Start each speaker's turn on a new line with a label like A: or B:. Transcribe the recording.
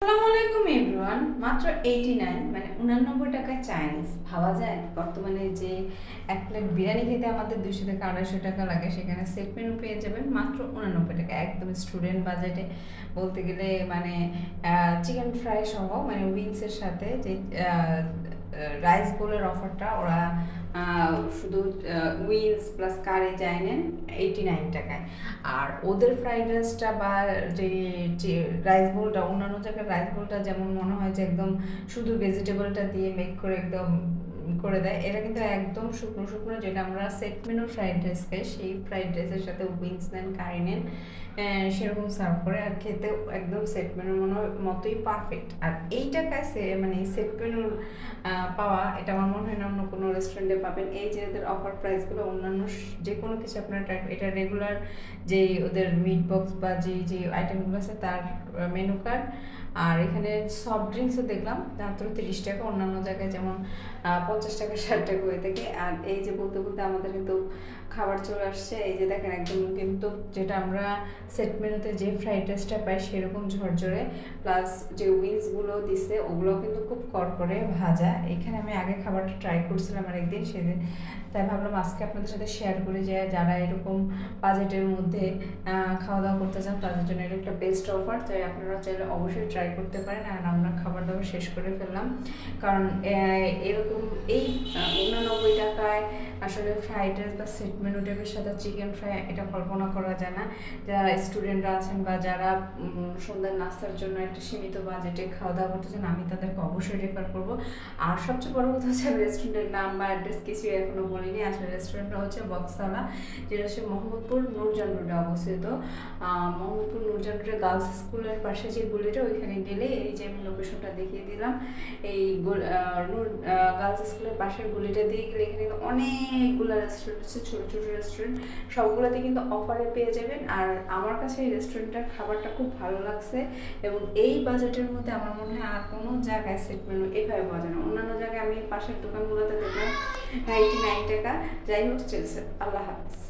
A: আসসালামু আলাইকুম এভরিওয়ান, মাত্র এইটি নাইন মানে উনানব্বই টাকায় চাইনিজ। ভাবা যায়, বর্তমানে যে এক প্লেট বিরিয়ানি খেতে আমাদের দুশো থেকে আড়াইশো টাকা লাগে, সেখানে সেট মেনু পেয়ে যাবেন মাত্র উনানব্বই টাকা। একদম স্টুডেন্ট বাজেটে বলতে গেলে মানে চিকেন ফ্রাই সহ মানে উইংসের সাথে যে রাইস বোলের অফারটা ওরা শুধু উইলস প্লাস কারে যায় নেন এইটি নাইন টাকায়। আর ওদের ফ্রাইড রাইসটা বা যে রাইস বোলটা অন্যান্য জায়গার রাইস বোলটা যেমন মনে হয় যে একদম শুধু ভেজিটেবলটা দিয়ে মেক করে একদম করে দেয়। এটা কিন্তু একদম শুকনো শুকনো যেটা আমরা সেট মেনু ফ্রাইড রাইস খাই, সেই ফ্রাইড রাইসের সাথে উইংস নেন কারি নেন সেরকম সার্ভ করে আর খেতে একদম সেট মেনুর মনে মতোই পারফেক্ট আর এইটা সে মানে সেট মেনুর পাওয়া, এটা আমার মনে হয় না অন্য কোনো রেস্টুরেন্টে পাবেন। এই যে ওদের অফার প্রাইসগুলো অন্যান্য যে কোনো কিছু আপনার এটা রেগুলার যে ওদের মিট বক্স বা যে যে আইটেমগুলো আছে, তার মেনু কার্ড আর এখানে সফট ড্রিঙ্কসও দেখলাম, মাত্র তিরিশ টাকা। অন্যান্য জায়গায় যেমন পঞ্চাশ টাকা ষাট টাকা হয়ে থাকে। আর এই যে বলতে বলতে আমাদের কিন্তু খাবার চলে আসছে, এই যে দেখেন একদম কিন্তু যেটা আমরা সেট মেনুতে যে ফ্রাইড রাইসটা পাই সেরকম ঝরঝরে প্লাস যে উইংসগুলো দিছে, ওগুলো কিন্তু খুব করকরে ভাজা। এখানে আমি আগে খাবারটা ট্রাই করছিলাম আর একদিন সেদিন, তাই ভাবলাম আজকে আপনাদের সাথে শেয়ার করে যে যারা এরকম বাজেটের মধ্যে খাওয়া দাওয়া করতে চান তাদের জন্য এটা একটা বেস্ট অফার তাই আপনারা চাইলে অবশ্যই ট্রাই করতে পারেন। আর আমরা খাবার দাবার শেষ করে ফেললাম। কারণ এরকম এই আসলে ফ্রাইড রাইস বা সেট মেনু সাথে চিকেন ফ্রাই এটা কল্পনা করা যায় না। যারা স্টুডেন্টরা আছেন বা যারা সন্ধ্যার নাস্তার জন্য একটা সীমিত বাজেটে খাওয়া দাওয়া করতে চান আমি তাদেরকে অবশ্যই রেফার করব। আর সবচেয়ে বড় কথা হচ্ছে রেস্টুরেন্টের নাম বা অ্যাড্রেস কিছুই এখনও বলিনি। আসলে রেস্টুরেন্টটা হচ্ছে বক্সালা, যেটা হচ্ছে মোহাম্মদপুর নূরজান রোডে অবস্থিত। মোহাম্মদপুর নূরজান রোডে গার্লস স্কুলের পাশে যে গলিটা, ওইখানে গেলে এই যে আমি লোকেশনটা দেখিয়ে দিলাম। এই গার্লস স্কুলের পাশের গলিটা দিয়ে গেলে এখানে কিন্তু অনেকগুলো রেস্টুরেন্ট হচ্ছে, ছোটো ছোটো রেস্টুরেন্ট সবগুলোতে কিন্তু অফারে পেয়ে যাবেন। আর আমার কাছে এই রেস্টুরেন্টটার খাবারটা খুব ভালো লাগছে এবং এই বাজেটের মধ্যে আমার মনে হয় আর কোনো জায়গায় সেট মেনু এভাবে পাওয়া যায় না। অন্যান্য জায়গায় আমি পাশের দোকানগুলোতে দেখলাম নাইনটি নাইন টাকা। যাই হোক, চলছে। আল্লাহ হাফিজ।